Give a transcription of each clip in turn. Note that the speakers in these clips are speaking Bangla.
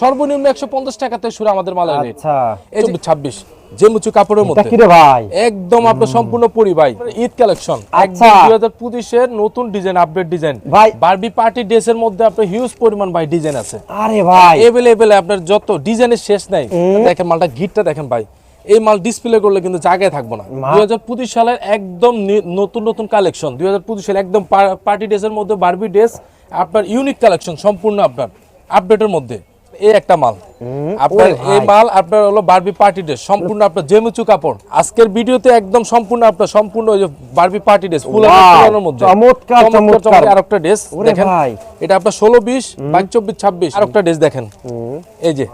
সর্বনিম্ন একশো পঞ্চাশ টাকা থেকে শুরু আমাদের মালের রেট আচ্ছা। এই জেমুচু কাপড়ের এটা মধ্যে। কি রে ভাই? একদম আপনার সম্পূর্ণ পরি ভাই। ঈদ কালেকশন। আচ্ছা। পঁচিশের নতুন ডিজাইন আপডেট ডিজাইন। ভাই। বারবি পার্টি ড্রেসের মধ্যে আপনার হিউজ পরিমাণ ভাই ডিজাইন আছে। আরে ভাই। আপনার যত ডিজাইনের শেষ নাই। দেখেন মালটা গিটটা দেখেন ভাই। এই মাল ডিসপ্লে করলে কিন্তু জায়গায় থাকব না। দুই হাজার পঁচিশ সালের একদম নতুন নতুন কালেকশন দুই হাজার পঁচিশ সালে একদম পার্টি ড্রেসের মধ্যে বারবি ড্রেস আপনার ইউনিক কালেকশন সম্পূর্ণ আপনার আপডেটের মধ্যে। এই একটা মাল। আপনার এই মাল আপনার হলো বারবি পার্টি ড্রেস সম্পূর্ণ আপনার জেমুচু কাপড় আজকের ভিডিওতে একদম সম্পূর্ণ আপনার সম্পূর্ণ ওই যে বারবি পার্টি ড্রেস ফুলানোর মধ্যে। চমৎকার, চমৎকার। আরেকটা ড্রেস দেখেন। এটা আপনার ষোলো বিশ বাইশ চব্বিশ ছাব্বিশ আরেকটা ড্রেস দেখেন। এই যে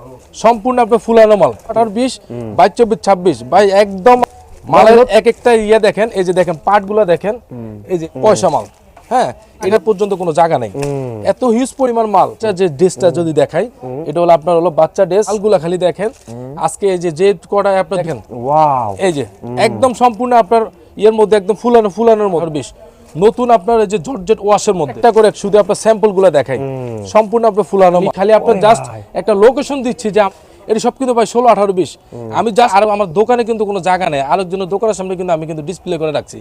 সম্পূর্ণ আপনার ফুলানো মাল আঠারো বিশ বাইশ চব্বিশ ছাব্বিশ। ভাই একদম মালের এক একটা ইয়ে দেখেন এই যে দেখেন পার্ট দেখেন এই যে পয়সা মাল। হ্যাঁ এটা পর্যন্ত কোনো জায়গা নেই। এত হিউজ পরিমাণ মাল। যে ড্রেসটা যদি দেখাই এটা হলো আপনার হলো বাচ্চা ড্রেস। মালগুলা খালি দেখেন। আজকে এই যে যে কটায় আপনার দেখেন ওয়াও। এই যে একদম সম্পূর্ণ আপনার ইয়ের মধ্যে একদম ফুলানো ফুলানোর মধ্যে বিশ। নতুন আপনার এই যে জর্জেট ওয়াশের মধ্যে। একটা করে শুধু আপনার স্যাম্পলগুলো দেখাই। সম্পূর্ণ আপনার ফুলানো খালি আপনার জাস্ট একটা লোকেশন দিচ্ছি যে এটা সব কিন্তু ভাই ষোলো আঠারো বিশ। আমি জাস্ট আর আমার দোকানে কিন্তু কোনো জায়গা নেই। আরেকজনের দোকানের সামনে কিন্তু আমি কিন্তু ডিসপ্লে করে রাখছি।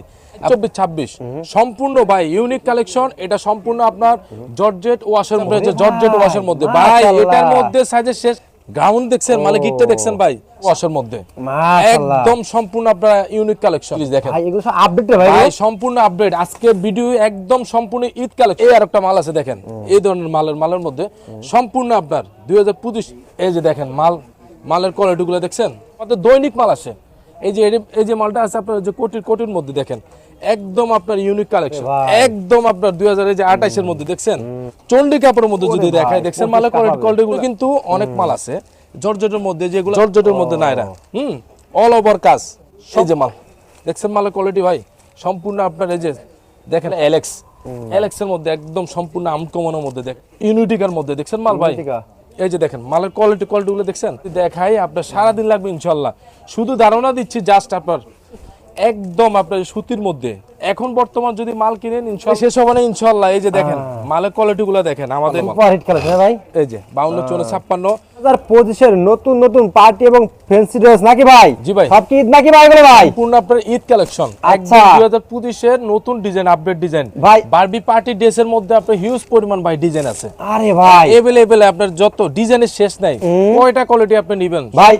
চব্বিশ ছাব্বিশ। সম্পূর্ণ ভাই ইউনিক কালেকশন এটা সম্পূর্ণ আপনার জর্জেট ওয়াশের মধ্যে জর্জেট ওয়াশের মধ্যে। ভাই এটার মধ্যে সাইজের শেষ। গ্রাউন্ড দেখছেন মানে গিটটা দেখছেন ভাই ওয়াশের মধ্যে। একদম সম্পূর্ণ আপনার ইউনিক কালেকশন দেখেন। ভাই এগুলো সব আপডেট রে ভাই। ভাই সম্পূর্ণ আপডেট আজকে ভিডিও একদম সম্পূর্ণ ঈদ কালেকশন এই আরেকটা মাল আছে দেখেন। এই ধরনের মালের মালের মধ্যে সম্পূর্ণ আপনার দুই হাজার পঁচিশ এই যে দেখেন মাল মালের কোয়ালিটি গুলো দেখছেন? আমাদের দৈনিক মাল আসে। এই যে এই যে মালটা আছে আপনার যে কোটির কোটির মধ্যে দেখেন একদম আপনার ইউনিক কালেকশন একদম আপনার দুই হাজার আঠাইশের মধ্যে দেখছেন? চন্ডি কাপড়ের মধ্যে যদি দেখায় দেখছেন মালের টাকা কোয়ালিটি কোয়ালিটি গুলো কিন্তু অনেক মাল আছে। জর্জেটের মধ্যে যেগুলো জর্জেটের মধ্যে নাইরা হুম অল ওভার কাজ। এই যে মাল। দেখছেন মালের কোয়ালিটি ভাই? সম্পূর্ণ আপনার এই যে দেখেন এলেক্স এলেক্স এর মধ্যে একদম সম্পূর্ণ আমকমনের মধ্যে দেখ ইউনিটিকার মধ্যে দেখছেন মাল ভাই। এই যে দেখেন, মালের কোয়ালিটি কোয়ালিটিগুলো দেখছেন? দেখাই, আপনার সারাদিন লাগবে ইনশাল্লাহ। শুধু ধারণা দিচ্ছি জাস্ট আপনার একদম আপনার সুতির মধ্যে। এখন বর্তমান যদি মাল কিনেন ইনশাল্লাহ শেষ হবে না ইনশাল্লাহ। এই যে দেখেন মালের কোয়ালিটি গুলো দেখেন আমাদের খেলা ভাই? এই যে বাউন্ন চৌন্ন ছাপ্পান্ন। হাজার পঁচিশের নতুন নতুন পার্টি এবং ফ্যান্সি ড্রেস নাকি ভাই? জি ভাই। সব কি ঈদ নাকি ভাই এগুলো ভাই? সম্পূর্ণ আপনার ঈদ কালেকশন আচ্ছা। দুই হাজার পঁচিশের নতুন ডিজাইন আপডেট ডিজাইন ভাই। বারবি পার্টি ড্রেসের মধ্যে আপনার হিউজ পরিমাণ ভাই ডিজাইন আছে। আরে ভাই। এভেলেবেল আপনার যত ডিজাইনের শেষ নাই কয়টা কোয়ালিটি আপনি নিবেন? ভাই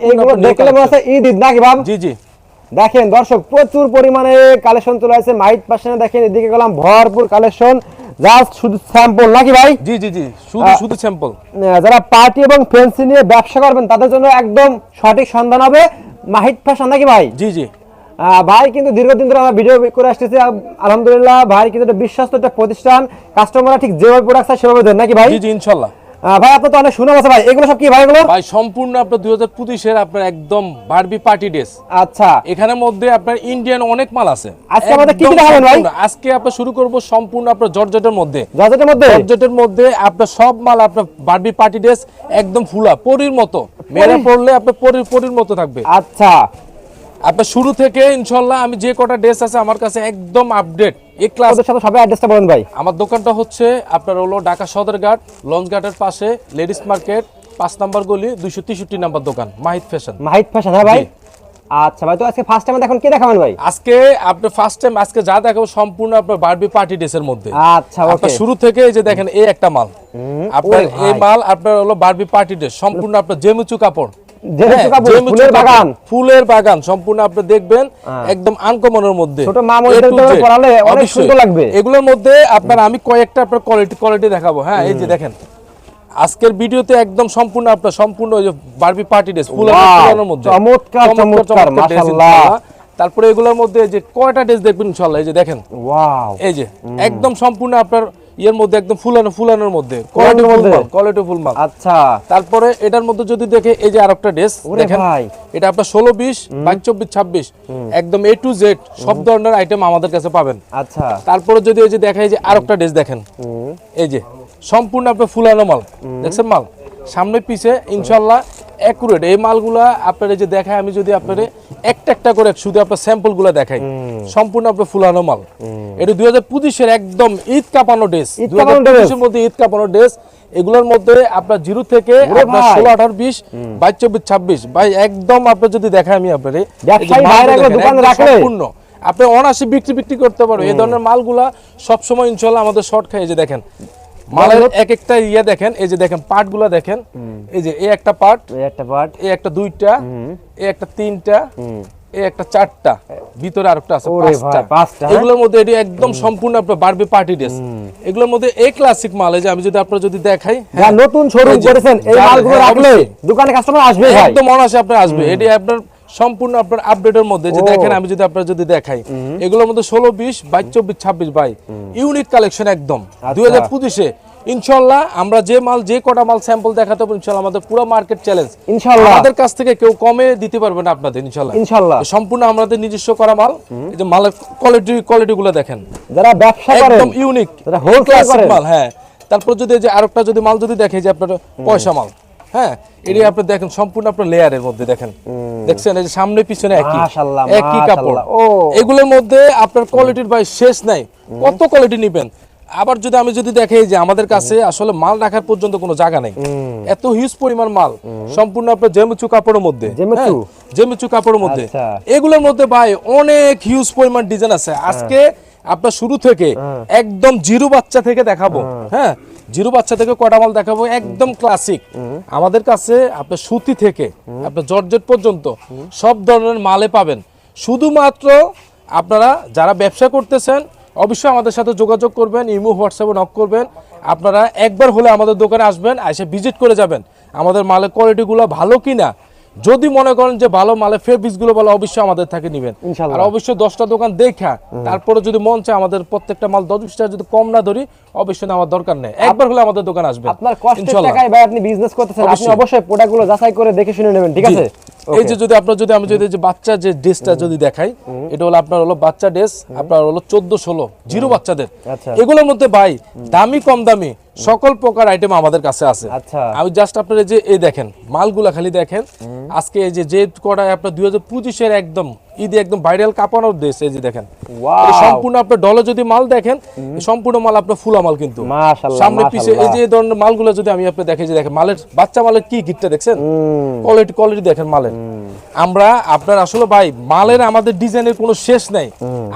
দেখলে মনে হচ্ছে ঈদ ঈদ নাকি ভাব জি জি। দেখেন দর্শক প্রচুর পরিমাণে কালেকশন চলে আসছে মাইট পাশে দেখেন এদিকে গেলাম ভরপুর কালেকশন জাস্ট শুধু স্যাম্পল নাকি ভাই? জি জি জি শুধু শুধু স্যাম্পল যারা পার্টি এবং ফ্যান্সি নিয়ে ব্যবসা করবেন তাদের জন্য একদম সঠিক সন্ধান হবে মাহিত ফ্যাশন নাকি ভাই? জি জি। ভাই কিন্তু দীর্ঘদিন ধরে আমরা ভিডিও করে আসতেছি। আলহামদুলিল্লাহ ভাই কিন্তু একটা বিশ্বস্ত একটা প্রতিষ্ঠান। কাস্টমাররা ঠিক যেভাবে প্রোডাক্ট চায় সেভাবে দেন নাকি ভাই? জি জি ইনশাল্লাহ। ভাই আপনার তো অনেক সুনাম আছে ভাই। এগুলো সব কি ভাই এগুলো? ভাই সম্পূর্ণ আপনার দুই হাজার পঁচিশের আপনার একদম বারবি পার্টি ড্রেস। আচ্ছা। এখানের মধ্যে আপনার ইন্ডিয়ান অনেক মাল আছে। আজকে আমাদের কি কি দেখাবেন ভাই? আজকে শুরু করব সম্পূর্ণ আপনার জর্জেটের মধ্যে। জর্জেটের মধ্যে? মধ্যে আপনার সব মাল আপনার বারবি পার্টি ড্রেস একদম ফুলা পরির মতো। মেরে পড়লে আপনার পরির পরির মতো থাকবে। আচ্ছা। আপনার শুরু থেকে ইনশাল্লাহ আমি যে কটা ড্রেস আছে আমার কাছে একদম আপডেট এ ক্লাস ওদের সাথে সবাই অ্যাড্রেসটা বলেন ভাই। আমার দোকানটা হচ্ছে আপনার হলো ঢাকা সদরঘাট লঞ্চ ঘাটের পাশে লেডিস মার্কেট পাঁচ নাম্বার গলি দুইশো তেষট্টি নাম্বার দোকান মাহিদ ফ্যাশন। মাহিত ফ্যাশন হ্যাঁ ভাই? আচ্ছা ভাই তো আজকে ফার্স্ট টাইম এখন কি দেখাবেন ভাই? আজকে আপনি ফার্স্ট টাইম আজকে যা দেখাবো সম্পূর্ণ আপনার বারবি পার্টি ড্রেসের মধ্যে। আচ্ছা ওকে শুরু থেকে এই যে দেখেন এই একটা মাল। আপনার এই মাল আপনার হলো বারবি পার্টি ড্রেস সম্পূর্ণ আপনার জেমুচু কাপড় হ্যাঁ, ফুলের বাগান। ফুলের বাগান সম্পূর্ণ আপনি দেখবেন হ্যাঁ। একদম আনকমনের মধ্যে। ছোট অনেক সুন্দর লাগবে। এগুলোর মধ্যে আপনার আমি কয়েকটা আপনার কোয়ালিটি কোয়ালিটি দেখাবো। হ্যাঁ এই যে দেখেন। আজকের ভিডিওতে একদম সম্পূর্ণ আপনার সম্পূর্ণ ওই যে বারবি পার্টি ড্রেস ফুলের মধ্যে। চমৎকার, চমৎকার, মাশাআল্লাহ। তারপরে এগুলোর মধ্যে যে কয়টা ড্রেস দেখবেন ইনশাআল্লাহ এই যে দেখেন। ওয়াও এই যে একদম সম্পূর্ণ আপনার ইয়ের মধ্যে একদম ফুলানো ফুলানোর মধ্যে। কোয়ালিটি ফুল মাল কোয়ালিটি ফুল মাল আচ্ছা। তারপরে এটার মধ্যে যদি দেখে এই যে আরেকটা ড্রেস দেখেন এটা আপনার ষোলো বিশ বাইশ চব্বিশ ছাব্বিশ একদম এ টু জেড সব ধরনের আইটেম আমাদের কাছে পাবেন। আচ্ছা। তারপরে যদি এই যে দেখাই যে আর একটা ড্রেস দেখেন এই যে সম্পূর্ণ আপনার ফুলানো মাল দেখছেন মাল? সামনে পিছে ইনশাল্লাহ অ্যাকুরেট এই মালগুলা আপনার যে দেখায় আমি যদি আপনার একটা একটা করে শুধু আপনার স্যাম্পলগুলো দেখাই সম্পূর্ণ আপনার ফুলানো মাল। এটা দুই হাজার পঁচিশের একদম ঈদ কাঁপানো ড্রেস। দুই। হাজার মধ্যে ঈদ কাঁপানো ড্রেস। এগুলোর মধ্যে আপনার জিরো থেকে আপনার ষোলো আঠারো বিশ বাইশ চব্বিশ ছাব্বিশ। ভাই একদম আপনার যদি দেখাই আমি আপনার? সম্পূর্ণ। আপনি অনাসি বিক্রি বিক্রি করতে পারবেন। এই ধরনের মালগুলা সবসময় ইনশাল্লাহ আমাদের শর্ট খাই যে দেখেন মালের এক একটা ইয়ে দেখেন এই যে দেখেন দেখেন এই যে এই একটা পার্ট এই একটা পার্ট এই একটা দুইটা এই একটা তিনটা এই একটা চারটা ভিতরে আরেকটা আছে পাঁচটা। পাঁচটা, হ্যাঁ? এগুলোর মধ্যে এটি একদম সম্পূর্ণ আপনার বারবি পার্টি ড্রেস। এগুলোর মধ্যে এই ক্লাসিক মাল যে আমি যদি আপনার যদি দেখাই হ্যাঁ, নতুন শোরুম করেছেন এই মালগুলো হ্যাঁ, রাখলে দোকানে কাস্টমার আসবে আপনার আসবে। এটি আপনার সম্পূর্ণ আপনার আপডেটের মধ্যে যে দেখেন আমি যদি আপনার যদি দেখাই এগুলোর মধ্যে ষোলো বিশ বাইশ চব্বিশ ছাব্বিশ বাই ইউনিক কালেকশন একদম। আচ্ছা। দুই হাজার পঁচিশে ইনশাল্লাহ আমরা যে মাল যে কটা মাল স্যাম্পল দেখাতে পারব ইনশাল্লাহ আমাদের পুরো মার্কেট চ্যালেঞ্জ ইনশাল্লাহ। আমাদের কাছ থেকে কেউ কমে দিতে পারবে না আপনাদের ইনশাল্লাহ। ইনশাল্লাহ। সম্পূর্ণ আমাদের নিজস্ব করা মাল। এই যে মালের কোয়ালিটি কোয়ালিটি গুলো দেখেন। যারা ব্যবসা করেন একদম ইউনিক যারা মাল হ্যাঁ। তারপর যদি যে আরেকটা যদি মাল যদি দেখে যে আপনার পয়সা মাল হ্যাঁ এটি আপনি দেখেন সম্পূর্ণ আপনার লেয়ারের মধ্যে দেখেন। দেখছেন এই যে সামনে পিছনে একই। একই কাপড়। ও। এগুলোর মধ্যে আপনার কোয়ালিটির ভাই শেষ নাই। কত কোয়ালিটি নেবেন? আবার যদি আমি যদি দেখি যে আমাদের কাছে আসলে মাল রাখার পর্যন্ত কোনো জায়গা নেই। এত হিউজ পরিমাণ মাল। সম্পূর্ণ আপনার জেমিচু কাপড়ের মধ্যে। জেমিচু? হ্যাঁ, কাপড়ের মধ্যে। আচ্ছা। এগুলোর মধ্যে ভাই অনেক হিউজ পরিমাণ ডিজাইন আছে। আজকে আপনার শুরু থেকে একদম জিরো বাচ্চা থেকে দেখাবো। হ্যাঁ। জিরো বাচ্চা থেকে কটা মাল দেখাবো? একদম ক্লাসিক আমাদের কাছে আপনার সুতি থেকে আপনার জর্জেট পর্যন্ত সব ধরনের মালে পাবেন। শুধুমাত্র আপনারা যারা ব্যবসা করতেছেন অবশ্যই আমাদের সাথে যোগাযোগ করবেন ইমো হোয়াটসঅ্যাপে নক করবেন। আপনারা একবার হলে আমাদের দোকানে আসবেন এসে ভিজিট করে যাবেন। আমাদের মালের কোয়ালিটিগুলো ভালো কিনা যদি মনে করেন যে ভালো মালের ফেব্রিক্সগুলো ভালো অবশ্যই আমাদের থেকে নেবেন। আর অবশ্যই দশটা দোকান দেখা তারপরে যদি মন চায় আমাদের প্রত্যেকটা মাল দশ বিশটা যদি কম না ধরি অবশ্যই আমার দরকার নেই। একবার হলে আমাদের দোকান আসবেন আপনার কষ্টের টাকায় ভাই আপনি বিজনেস করতেছেন আপনি অবশ্যই। প্রোডাক্টগুলো যাচাই করে দেখে শুনে নেবেন ঠিক আছে। এই যে যদি আপনার যদি আমি যদি যে বাচ্চা যে ড্রেসটা যদি দেখাই এটা হলো আপনার হলো বাচ্চা ড্রেস আপনার হলো চোদ্দ ষোলো জিরো বাচ্চাদের। আচ্ছা। এগুলোর মধ্যে ভাই দামি কম দামি সকল প্রকার আইটেম আমাদের কাছে আছে। আচ্ছা। আমি জাস্ট আপনার যে এই দেখেন মালগুলা খালি দেখেন। আজকে এই যে যে কটায় আপনার দুই হাজার পঁচিশের একদম ঈদে একদম ভাইরাল এই যে দেখেন। সম্পূর্ণ আপনার ডলে যদি মাল দেখেন সম্পূর্ণ মাল আপনার ফুলা মাল কিন্তু। সামনে পিছে এই যে ধরনের মালগুলো যদি আমি আপনি দেখে যে দেখেন মালের বাচ্চা মালের কি গিটটা দেখছেন? কোয়ালিটি কোয়ালিটি দেখেন মালের। আমরা আপনার আসলে ভাই মালের আমাদের ডিজাইনের কোনো শেষ নাই।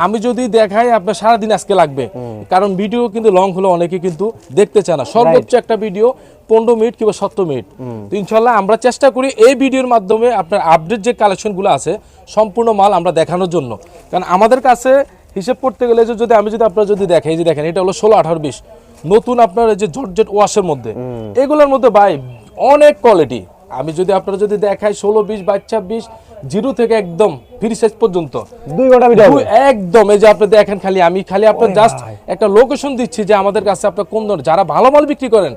আমি যদি দেখাই আপনার সারাদিন আজকে লাগবে। কারণ ভিডিও কিন্তু লং হলে অনেকে কিন্তু দেখতে চায় না। সর্বোচ্চ একটা ভিডিও পনেরো মিনিট কিংবা সত্তর মিনিট। তো ইনশাল্লাহ আমরা চেষ্টা করি এই ভিডিওর মাধ্যমে আপনার আপডেট যে কালেকশনগুলো আছে সম্পূর্ণ মাল আমরা দেখানোর জন্য। কারণ আমাদের কাছে হিসেব করতে গেলে যে যদি আমি যদি আপনার যদি দেখে এই যে দেখেন এটা হলো ষোলো আঠারো বিশ। নতুন আপনার যে জর্জেট ওয়াশের মধ্যে। এগুলোর মধ্যে ভাই অনেক কোয়ালিটি আমি যদি আপনারা যদি দেখাই ষোলো বিশ বাইশ ছাব্বিশ জিরো থেকে একদম ফ্রি সাইজ পর্যন্ত। দুই ঘণ্টা ভিডিও একদম এই যে আপনি দেখেন খালি আমি খালি আপনার জাস্ট একটা লোকেশন দিচ্ছি যে আমাদের কাছে আপনার কোন ধরনের যারা ভালো মাল বিক্রি করেন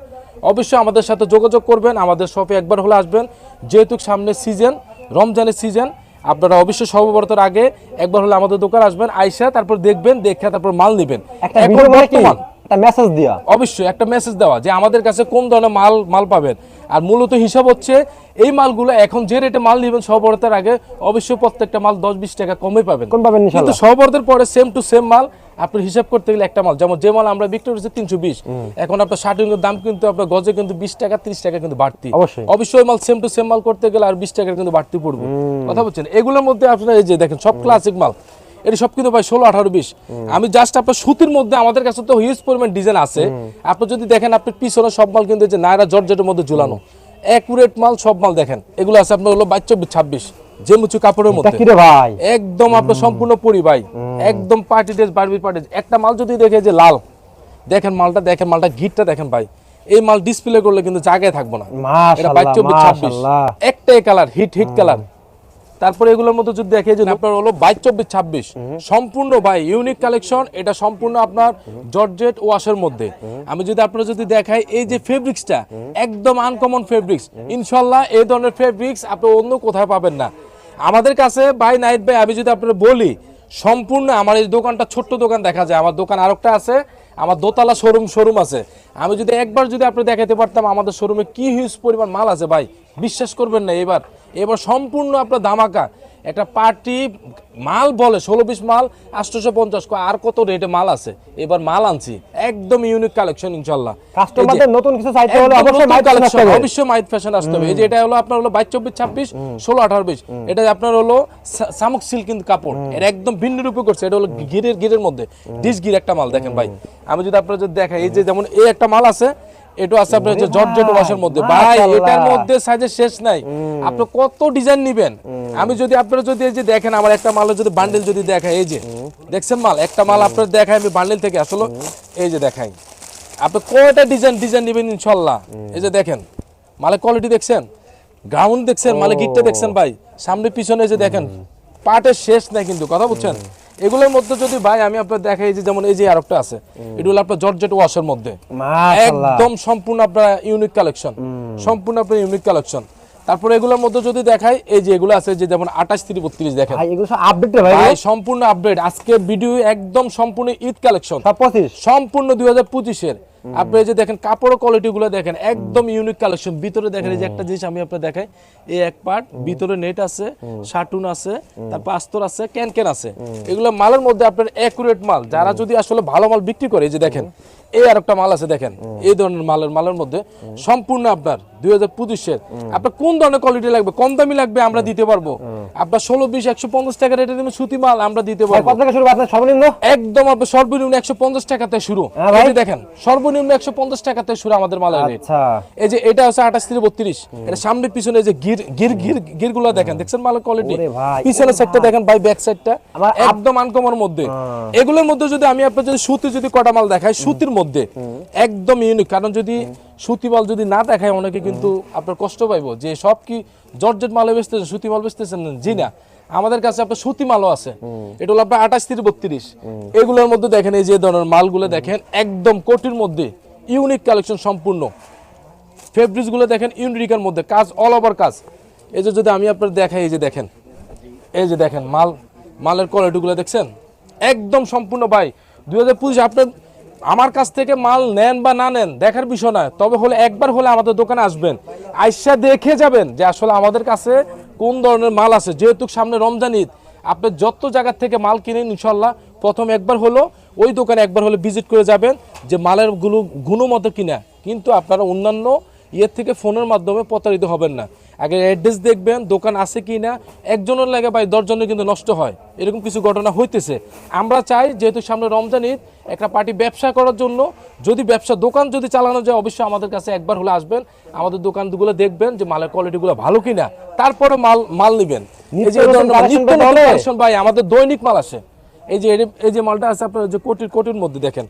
অবশ্যই আমাদের সাথে যোগাযোগ করবেন আমাদের শপে একবার হলে আসবেন। যেহেতু সামনে সিজন রমজানের সিজন আপনারা অবশ্যই সর্ববর্তর আগে একবার হলে আমাদের দোকান আসবেন আইসা তারপর দেখবেন দেখে তারপর মাল নেবেন। একটা এখন বর্তমান একটা মেসেজ দিয়া। অবশ্যই একটা মেসেজ দেওয়া যে আমাদের কাছে কোন ধরনের মাল মাল পাবেন। আর মূলত হিসাব হচ্ছে এই মালগুলো এখন যে রেটে মাল নেবেন সহবরতের আগে অবশ্যই প্রত্যেকটা মাল দশ বিশ টাকা কমে পাবেন। কম পাবেন কিন্তু সহবরতের পরে সেম টু সেম মাল আপনি হিসাব করতে গেলে একটা মাল। যেমন যে মাল আমরা বিক্রি করছি তিনশো বিশ এখন আপনার শার্টিং এর দাম কিন্তু আপনার গজে কিন্তু বিশ টাকা ত্রিশ টাকা কিন্তু বাড়তি। অবশ্যই। অবশ্যই মাল সেম টু সেম মাল করতে গেলে আর বিশ টাকা কিন্তু বাড়তি পড়বে। কথা বলছেন? এগুলোর মধ্যে আপনার এই যে দেখেন সব ক্লাসিক মাল। এটি সব কিন্তু ভাই ষোলো আঠারো বিশ। আমি জাস্ট আপনার সুতির মধ্যে আমাদের কাছে তো হিউজ পরিমাণ ডিজাইন আছে। আপনি যদি দেখেন আপনার পিছনে সব মাল কিন্তু যে নায়রা জর্জেটের মধ্যে ঝুলানো। অ্যাকুরেট মাল সব মাল দেখেন। এগুলো আছে আপনার হলো বাইশ চব্বিশ ছাব্বিশ। যে মুচু কাপড়ের মধ্যে। কি রে ভাই? একদম আপনার সম্পূর্ণ পরি ভাই। একদম পার্টি ড্রেস বারবি পার্টি একটা মাল যদি দেখে যে লাল দেখেন মালটা দেখেন মালটা গিটটা দেখেন ভাই। এই মাল ডিসপ্লে করলে কিন্তু জায়গায় থাকব না। এটা বাইশ মাশাআল্লাহ চব্বিশ ছাব্বিশ। একটাই কালার হিট হিট কালার তারপরে এগুলোর মধ্যে যদি দেখে যে আপনার হলো বাইশ, চব্বিশ, ছাব্বিশ, সম্পূর্ণ ভাই ইউনিক কালেকশন এটা সম্পূর্ণ আপনার জর্জেট ওয়াশের মধ্যে। আমি যদি আপনারা যদি দেখাই, এই যে ফেব্রিক্সটা একদম আনকমন ফেব্রিক্স ইনশাল্লাহ এই ধরনের ফেব্রিক্স আপনি অন্য কোথাও পাবেন না। আমাদের কাছে বাই নাইট বাই আমি যদি আপনার বলি, সম্পূর্ণ আমার এই দোকানটা ছোট্ট দোকান দেখা যায়। আমার দোকান আরেকটা আছে, আমার দোতলা শোরুম শোরুম আছে। আমি যদি একবার যদি আপনি দেখাতে পারতাম, আমাদের শোরুমে কি হিউজ পরিমাণ মাল আছে ভাই। বিশ্বাস করবেন না এবার এবার সম্পূর্ণ আপনার ধামাকা। একটা পার্টি মাল বলে ষোলো পিস মাল আটশোশো পঞ্চাশ আর কত রেটে মাল আছে? এবার মাল আনছি একদম ইউনিক কালেকশন ইনশাল্লাহ। কাস্টমারদের নতুন কিছু চাইতে হলে অবশ্যই নতুন মাইক collection, আসতে হবে। অবশ্যই মাইট ফ্যাশন আসতে হবে। এই যে এটা হলো আপনার হলো বাইশ চব্বিশ ছাব্বিশ ষোলো আঠারো বিশ। এটা আপনার হলো সা- শামুক সিল্ক কিন্তু কাপড় এটা একদম ভিন্ন রূপে করছে। এটা হলো গিরের গিরের মধ্যে। ডিস গির একটা মাল দেখেন ভাই। আমি যদি আপনার যদি দেখাই এই যে যেমন এই একটা মাল আছে এটা আছে আপনার যে জর্জেট ওয়াশের মধ্যে। ভাই এটার মধ্যে সাইজের শেষ নাই। আপনি কত ডিজাইন নিবেন? আমি যদি আপনারা যদি এই যে দেখেন আমার একটা মালের যদি বান্ডেল যদি দেখাই এই যে দেখছেন মাল? একটা মাল আপনার দেখাই আমি বান্ডেল থেকে আসলে এই যে দেখাই। আপনি কয়টা ডিজাইন ডিজাইন নেবেন ইনশাল্লাহ এই যে দেখেন মালের কোয়ালিটি দেখছেন? গ্রাউন্ড দেখছেন মালের গিটটা দেখছেন ভাই? সামনে পিছনে এই যে দেখেন পাটের শেষ নাই কিন্তু কথা বুঝছেন? এগুলোর মধ্যে যদি ভাই আমি আপনার দেখাই যে যেমন এই যে আরেকটা আছে এটা হলো আপনার জর্জেট ওয়াশের মধ্যে। একদম সম্পূর্ণ আপনার ইউনিক কালেকশন সম্পূর্ণ আপনার ইউনিক কালেকশন তারপরে এগুলোর মধ্যে যদি দেখাই এই যে এগুলো আছে যে যেমন আঠাশ থেকে বত্রিশ দেখেন। আপডেট ভাই। সম্পূর্ণ আপডেট আজকে ভিডিও একদম সম্পূর্ণ ঈদ কালেকশন সম্পূর্ণ দুই হাজার পঁচিশের। আপনি যে দেখেন কাপড় কোয়ালিটি গুলো দেখেন একদম ইউনিক কালেকশন ভিতরে দেখেন এই যে একটা জিনিস আমি আপনার দেখাই এই এক পার্ট ভিতরে নেট আছে শার্টুন আছে তারপর আস্তর আছে ক্যান ক্যান আছে। এগুলো মালের মধ্যে আপনার অ্যাকুরেট মাল। যারা যদি আসলে ভালো মাল বিক্রি করে এই যে দেখেন এই আর একটা মাল আছে দেখেন এই ধরনের মালের মালের মধ্যে সম্পূর্ণ আপনার দুই হাজার পঁচিশের। আপনার কোন ধরনের কোয়ালিটি লাগবে? কম দামি লাগবে আমরা দিতে পারব। আপনার ষোলো বিশ একশো পঞ্চাশ টাকা রেটে দিবেন সুতি মাল আমরা দিতে পারব। কত আপনার সর্বনিম্ন? একদম আপনার সর্বনিম্ন একশো পঞ্চাশ টাকাতে শুরু। হ্যাঁ দেখেন সর্বনিম্ন একশো পঞ্চাশ টাকাতে শুরু আমাদের মালের রেট আচ্ছা। এই যে এটা হচ্ছে আঠাশ থেকে বত্রিশ। এটা সামনে পিছনে যে গির গির গির গিরগুলো দেখেন দেখছেন মালের কোয়ালিটি পিছনের সাইডটা দেখেন ব্যাক সাইডটা একদম আনকমন মধ্যে। এগুলোর মধ্যে যদি আমি আপনার যদি সুতি যদি কটা মাল দেখাই সুতির মধ্যে একদম ইউনিক কারণ যদি সুতি মাল যদি না দেখায় অনেকে কিন্তু আপনার কষ্ট পাইবো যে সব কি জর্জেট মালে বেচতেছেন সুতি মাল বেচতেছেন জি না। আমাদের কাছে আপনার সুতি মালও আছে। এটা হলো আপনার আঠাশ থেকে বত্রিশ। এগুলোর মধ্যে দেখেন এই যে ধরনের মালগুলো দেখেন একদম কোটির মধ্যে ইউনিক কালেকশন সম্পূর্ণ। ফেব্রিক্সগুলো দেখেন ইউনিকের মধ্যে কাজ অল ওভার কাজ। এই যে যদি আমি আপনার দেখাই এই যে দেখেন এই যে দেখেন মাল মালের কোয়ালিটি গুলো দেখছেন? একদম সম্পূর্ণ ভাই দুই হাজার পঁচিশ আপনার আমার কাছ থেকে মাল নেন বা না নেন দেখার বিষয় নয়। তবে হলে একবার হলে আমাদের দোকানে আসবেন আইসা দেখে যাবেন যে আসলে আমাদের কাছে কোন ধরনের মাল আছে? যেহেতু সামনে রমজান ঈদ, আপনি যত জায়গার থেকে মাল কিনেন ইনশাল্লাহ প্রথম একবার হলো ওই দোকানে একবার হলে ভিজিট করে যাবেন যে মালেরগুলো গুণমতো কিনা। কিন্তু আপনারা অন্যান্য ইয়ের থেকে ফোনের মাধ্যমে প্রতারিত হবেন না। আগে অ্যাড্রেস দেখবেন দোকান আছে কি না একজনের লাগে ভাই দশজনের কিন্তু নষ্ট হয়। এরকম কিছু ঘটনা হইতেছে। আমরা চাই যেহেতু সামনে রমজান ঈদ একটা পার্টি ব্যবসা করার জন্য যদি ব্যবসা দোকান যদি চালানো যায় অবশ্যই আমাদের কাছে একবার হলে আসবেন আমাদের দোকানগুলো দেখবেন যে মালের কোয়ালিটিগুলো ভালো কিনা তারপরে মাল মাল নিবেন। ভাই আমাদের দৈনিক মাল আসে। এই যে এই যে মালটা আছে আপনার যে কোটির কোটির মধ্যে দেখেন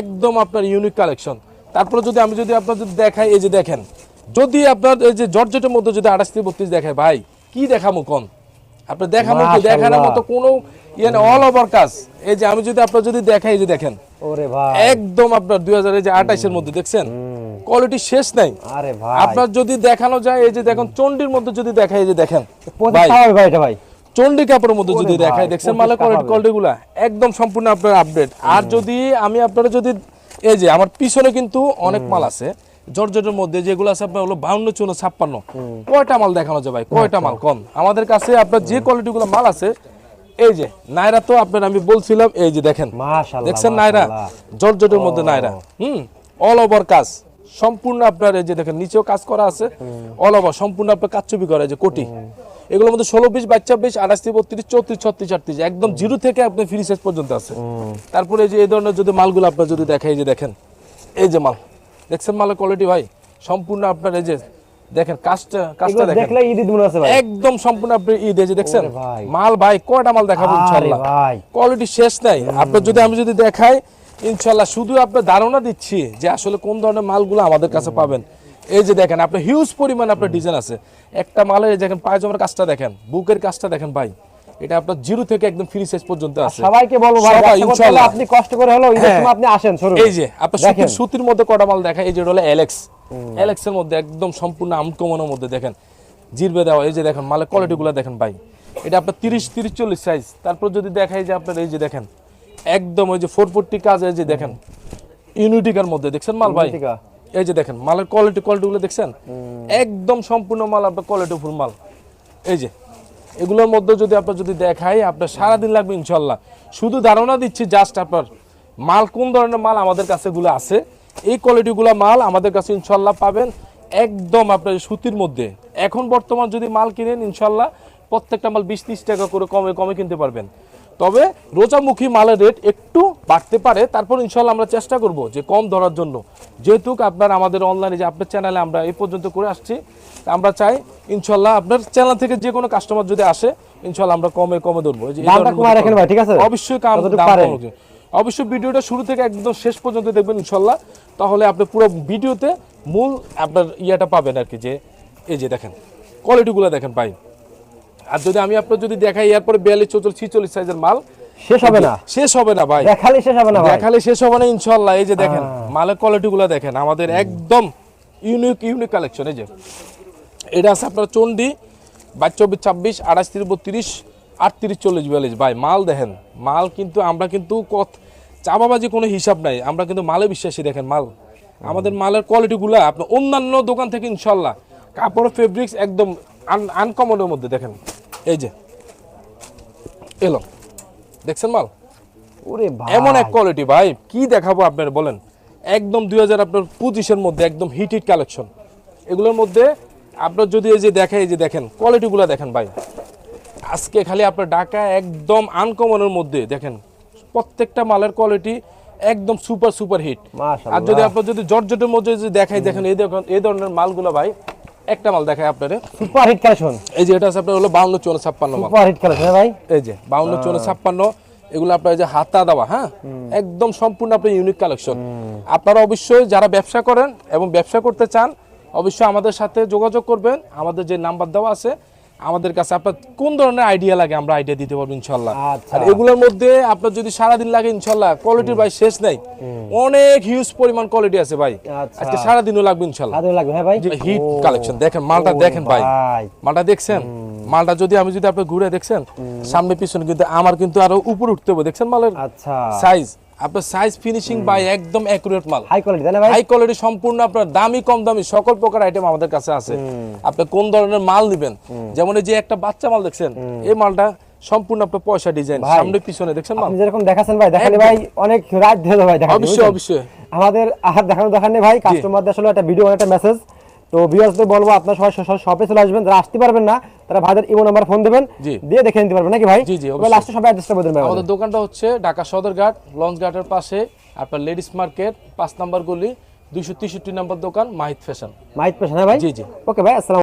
একদম আপনার ইউনিক কালেকশন তারপরে যদি আমি যদি আপনার যদি দেখাই এই যে দেখেন যদি আপনার এই যে জর্জেটের মধ্যে যদি আঠাশ থেকে বত্রিশ দেখায় ভাই কি দেখামো কোন? আপনার দেখামো কি। দেখানোর মতো কোনো ইয়ে অল ওভার কাজ এই যে আমি যদি আপনার যদি দেখাই যে দেখেন। ওরে ভাই। একদম আপনার দুই হাজার এই যে আঠাইশের মধ্যে দেখছেন? কোয়ালিটি শেষ নাই। আরে ভাই। আপনার যদি দেখানো যায় এই যে দেখেন চন্ডির মধ্যে যদি দেখাই এই যে দেখেন। ভাই ভাই এটা ভাই? চন্ডি কাপড়ের মধ্যে যদি দেখায় দেখছেন কোয়ালিটি হবে। কোয়ালিটি গুলা একদম সম্পূর্ণ আপনার আপডেট আর যদি আমি আপনারা যদি এই যে আমার পিছনে কিন্তু অনেক মাল আছে। জর্জেটের মধ্যে যেগুলো আছে আপনার হলো বাউন্ন চুনো ছাপ্পান্ন। কয়টা মাল দেখানো যায় ভাই? কয়টা মাল? কম। আমাদের কাছে আপনার যে কোয়ালিটিগুলো মাল আছে এই যে নাইরা তো আপনার আমি বলছিলাম এই যে দেখেন। দেখছেন নাইরা। জর্জেটের মধ্যে নাইরা। হুম? অল ওভার কাজ। সম্পূর্ণ আপনার এই যে দেখেন নিচেও কাজ করা আছে। অল ওভার সম্পূর্ণ আপনার কাচ্চুপি করা যে কোটি। এগুলোর মধ্যে ষোলো বিশ বাচ্চা বিশ আঠাশ থেকে বত্রিশ চৌত্রিশ ছত্রিশ আটত্রিশ একদম জিরো থেকে আপনি ফ্রি সাইজ পর্যন্ত আছে। তারপরে এই যে এই ধরনের যদি মালগুলো আপনার যদি দেখেন এই যে দেখেন এই যে মাল। দেখছেন মালের কোয়ালিটি ভাই? সম্পূর্ণ আপনার এই যে দেখেন কাজটা কাজটা দেখেন। দেখলে ঈদ মনে আছে ভাই। একদম সম্পূর্ণ আপনি ঈদ এই যে দেখছেন? মাল ভাই কয়টা মাল দেখাবো ভাই। কোয়ালিটি শেষ নাই। আপনার যদি আমি যদি দেখাই ইনশাল্লাহ শুধু আপনার ধারণা দিচ্ছি যে আসলে কোন ধরনের মালগুলো আমাদের কাছে পাবেন। এই যে দেখেন আপনার হিউজ পরিমাণ আপনার ডিজাইন আছে। একটা মালের এই দেখেন পায়জামার কাজটা দেখেন বুকের কাজটা দেখেন ভাই। এটা আপনার জিরো থেকে একদম ফ্রি সাইজ পর্যন্ত আছে। সবাইকে বলব ভাই ইনশাআল্লাহ। আপনি কষ্ট করে হলো ঈদের হ্যাঁ। সময় আপনি আসেন শুরু এই যে আপনার সুতির সুতির মধ্যে কটা মাল দেখা এই যে হলো এলেক্স এলেক্স এর মধ্যে একদম সম্পূর্ণ আমকমনের মধ্যে দেখেন। জিরবে দেওয়া এই যে দেখেন মালের কোয়ালিটি গুলো দেখেন ভাই। এটা আপনার তিরিশ তিরিশ চল্লিশ সাইজ তারপর যদি দেখাই যে আপনার এই যে দেখেন একদম ওই যে ফোর ফোরটি কাজ এই যে দেখেন ইউনিটিকার মধ্যে। দেখছেন মাল ভাই। এই যে দেখেন মালের কোয়ালিটি কোয়ালিটিগুলো দেখছেন একদম সম্পূর্ণ মাল আপনার কোয়ালিটি ফুল মাল। এই যে এগুলোর মধ্যে যদি আপনার যদি দেখাই, আপনার সারাদিন লাগবে ইনশাল্লাহ। শুধু ধারণা দিচ্ছি জাস্ট আপনার মাল কোন ধরনের মাল আমাদের কাছে গুলো আছে, এই কোয়ালিটিগুলো মাল আমাদের কাছে ইনশাল্লাহ পাবেন একদম আপনার সুতির মধ্যে। এখন বর্তমান যদি মাল কিনেন, ইনশাল্লাহ প্রত্যেকটা মাল বিশ ত্রিশ টাকা করে কমে কমে কিনতে পারবেন। তবে রোজামুখী মালের রেট একটু বাড়তে পারে তারপর ইনশাল্লাহ আমরা চেষ্টা করব যে কম ধরার জন্য। যেহেতু আপনার আমাদের অনলাইনে যে আপনার চ্যানেলে আমরা এই পর্যন্ত করে আসছি আমরা চাই ইনশাল্লাহ আপনার চ্যানেল থেকে যে কোনো কাস্টমার যদি আসে ইনশাল্লাহ আমরা কমে কমে ধরবো। ঠিক আছে? অবশ্যই কাম। অবশ্যই ভিডিওটা শুরু থেকে একদম শেষ পর্যন্ত দেখবেন ইনশাল্লাহ তাহলে আপনি পুরো ভিডিওতে মূল আপনার ইয়াটা পাবেন আর কি যে এই যে দেখেন কোয়ালিটিগুলো দেখেন ভাই। আর যদি আমি আপনার যদি দেখাই এরপরে বিয়াল্লিশ চৌচল্লিশ ছিচল্লিশ সাইজের মাল শেষ হবে না? শেষ হবে না ভাই। দেখালে শেষ হবে না দেখালে শেষ হবে না ইনশাল্লাহ এই যে দেখেন মালের কোয়ালিটিগুলো দেখেন আমাদের একদম ইউনিক ইউনিক কালেকশন এই যে এটা আছে আপনার চন্ডি বাইশ চব্বিশ ছাব্বিশ আঠাশ তিরিশ বত্রিশ আটত্রিশ চল্লিশ বিয়াল্লিশ। ভাই মাল দেখেন মাল কিন্তু আমরা কিন্তু কত চাপাবাজি কোনো হিসাব নাই আমরা কিন্তু মালে বিশ্বাসী দেখেন মাল। আমাদের মালের কোয়ালিটিগুলো আপনার অন্যান্য দোকান থেকে ইনশাল্লাহ কাপড় ফেব্রিক্স একদম আনকমনের মধ্যে দেখেন। এই যে এলো। দেখছেন মাল? ওরে ভাই। এমন এক কোয়ালিটি ভাই। কি দেখাবো আপনার বলেন। একদম দুই হাজার আপনার পঁচিশের মধ্যে একদম হিট হিট কালেকশন এগুলোর মধ্যে আপনার যদি এই যে দেখে এই যে দেখেন কোয়ালিটিগুলো দেখেন ভাই। আজকে খালি আপনার ঢাকা একদম আনকমনের মধ্যে দেখেন। প্রত্যেকটা মালের কোয়ালিটি একদম সুপার সুপার হিট আর যদি আপনার যদি জর্জেটের মধ্যে যদি দেখাই দেখেন এই দেখুন এই ধরনের মালগুলো ভাই একটা মাল দেখায় আপনারে সুপার হিট কালেকশন এই যে এটা আছে আপনার হলো বাউন্ন চুয়ান্ন ছাপ্পান্ন মাল। সুপার হিট কালেকশন ভাই। এই যে এগুলো আপনার এই যে হাতা দেওয়া হ্যাঁ? একদম সম্পূর্ণ আপনার ইউনিক কালেকশন আপনারা অবশ্যই যারা ব্যবসা করেন এবং ব্যবসা করতে চান অবশ্যই আমাদের সাথে যোগাযোগ করবেন। আমাদের যে নাম্বার দেওয়া আছে আমাদের কাছে আপনার কোন ধরনের আইডিয়া লাগে আমরা আইডিয়া দিতে পারব ইনশাল্লাহ? আচ্ছা। আর এগুলোর মধ্যে আপনার যদি সারাদিন লাগে ইনশাল্লাহ কোয়ালিটির ভাই শেষ নাই। অনেক হিউজ পরিমাণ কোয়ালিটি আছে ভাই। আচ্ছা। আজকে সারাদিনও লাগবে ইনশাল্লাহ। লাগবে। হ্যাঁ ভাই। হিট কালেকশন দেখেন মালটা দেখেন ভাই। মালটা দেখছেন? মালটা যদি আমি যদি আপনি ঘুরে দেখছেন সামনে পিছনে কিন্তু আমার কিন্তু আরও উপর উঠতে হবে। দেখছেন মালের আচ্ছা। সাইজ আপনার সাইজ ফিনিশিং বাই একদম অ্যাকুরেট মাল। হাই কোয়ালিটি তাই না ভাই? হাই কোয়ালিটি সম্পূর্ণ আপনার দামি কম দামি সকল প্রকার আইটেম আমাদের কাছে আছে। আপনি কোন ধরনের মাল নেবেন? যেমন এই যে একটা বাচ্চা মাল দেখছেন এই মালটা সম্পূর্ণ আপনার পয়সা ডিজাইন সামনে পিছনে দেখছেন মাল? আপনি যেরকম দেখাচ্ছেন ভাই দেখালে ভাই অনেক রাত ধরে ভাই দেখা অবশ্যই অবশ্যই। আমাদের আর দেখানো দেখার নেই ভাই কাস্টমারদের আসলে একটা ভিডিও একটা মেসেজ তো ভিউয়ার্সদের বলব আপনারা সবাই শপে চলে আসবেন যারা আসতে পারবেন না তারা ভাইদের ইমো নাম্বার ফোন দেবেন জি। দিয়ে দেখে নিতে পারবেন নাকি ভাই জি, জি, অবশ্যই। লাস্টে সবাই অ্যাড্রেসটা বলে দেবেন ভাই আমাদের দোকানটা হচ্ছে ঢাকা সদরঘাট লঞ্চ ঘাটের পাশে আপনার লেডিস মার্কেট পাঁচ নাম্বার গলি দুইশো তেষট্টি নম্বর দোকান মাহিত ফ্যাশন মাহিত ফ্যাশন হ্যাঁ ভাই জি, জি। ওকে ভাই আসসালাম